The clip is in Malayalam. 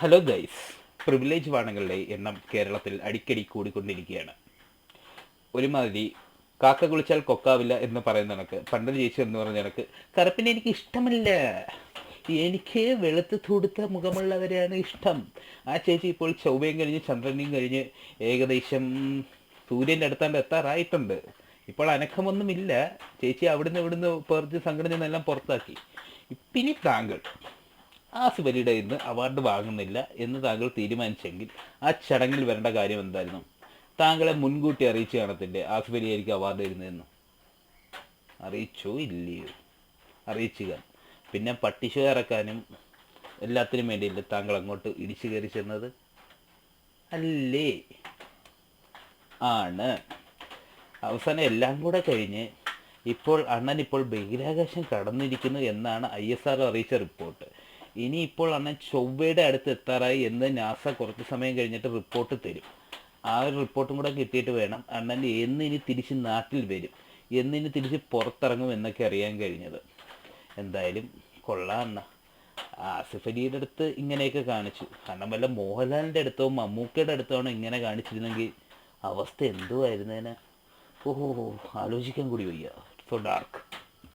ഹലോ ഗൈസ് പ്രിവിലേജ് വാണങ്ങളുടെ എണ്ണം കേരളത്തിൽ അടിക്കടി കൂടിക്കൊണ്ടിരിക്കുകയാണ്. ഒരുമാതിരി കാക്ക കുളിച്ചാൽ കൊക്കാവില്ല എന്ന് പറയുന്ന കണക്ക് പണ്ട് ചേച്ചി എന്ന് പറഞ്ഞ കണക്ക് കറുപ്പിനെ എനിക്ക് ഇഷ്ടമല്ല. എനിക്ക് വെളുത്ത് തുടുത്ത മുഖമുള്ളവരെയാണ് ഇഷ്ടം. ആ ചേച്ചി ഇപ്പോൾ ചൊവ്വയും കഴിഞ്ഞ് ചന്ദ്രനെയും കഴിഞ്ഞ് ഏകദേശം സൂര്യന്റെ അടുത്താണ്ട് എത്താറായിട്ടുണ്ട്. ഇപ്പോൾ അനക്കമൊന്നുമില്ല. ചേച്ചി അവിടുന്ന് ഇവിടുന്ന് പെർച്ച് സംഘടന എല്ലാം പുറത്താക്കി. പിന്നെ താങ്കൾ ആസിഫ് അലിയുടെ ഇന്ന് അവാർഡ് വാങ്ങുന്നില്ല എന്ന് താങ്കൾ തീരുമാനിച്ചെങ്കിൽ ആ ചടങ്ങിൽ വരേണ്ട കാര്യം എന്തായിരുന്നു? താങ്കളെ മുൻകൂട്ടി അറിയിച്ചു കാണത്തില്ലേ? ആസിഫ് അലി ആയിരിക്കും അവാർഡ് വരുന്നതെന്ന് അറിയിച്ചോ? ഇല്ലയോ? അറിയിച്ചുക. പിന്നെ പട്ടിശു ഇറക്കാനും എല്ലാത്തിനും വേണ്ടിയില്ലേ താങ്കൾ അങ്ങോട്ട് ഇടിച്ചു കയറി ചെന്നത്? അല്ലേ? ആണ്. അവസാനം എല്ലാം കൂടെ കഴിഞ്ഞ് ഇപ്പോൾ അണ്ണൻ ഇപ്പോൾ ബഹിരാകാശം കടന്നിരിക്കുന്നു എന്നാണ് ഐ എസ് ആർ അറിയിച്ച റിപ്പോർട്ട്. ഇനി ഇപ്പോൾ അണ്ണൻ ചൊവ്വയുടെ അടുത്ത് എത്താറായി എന്ന് നാസ കുറച്ച് സമയം കഴിഞ്ഞിട്ട് റിപ്പോർട്ട് തരും. ആ ഒരു റിപ്പോർട്ടും കൂടെ കിട്ടിയിട്ട് വേണം അണ്ണൻ എന്ന് ഇനി തിരിച്ച് നാട്ടിൽ വരും. എന്നിനി തിരിച്ച് പുറത്തിറങ്ങും എന്നൊക്കെ അറിയാൻ കഴിഞ്ഞത്. എന്തായാലും കൊള്ളാം അണ്ണ. ആസിഫ് അലിയുടെ അടുത്ത് ഇങ്ങനെയൊക്കെ കാണിച്ചു. കാരണം വല്ല മോഹൻലാലിന്റെ അടുത്തോ മമ്മൂക്കയുടെ അടുത്തോ ആണ് ഇങ്ങനെ കാണിച്ചിരുന്നെങ്കിൽ അവസ്ഥ എന്തുമായിരുന്നേനെ ഓഹോ ആലോചിക്കാൻ കൂടി വയ്യ. So dark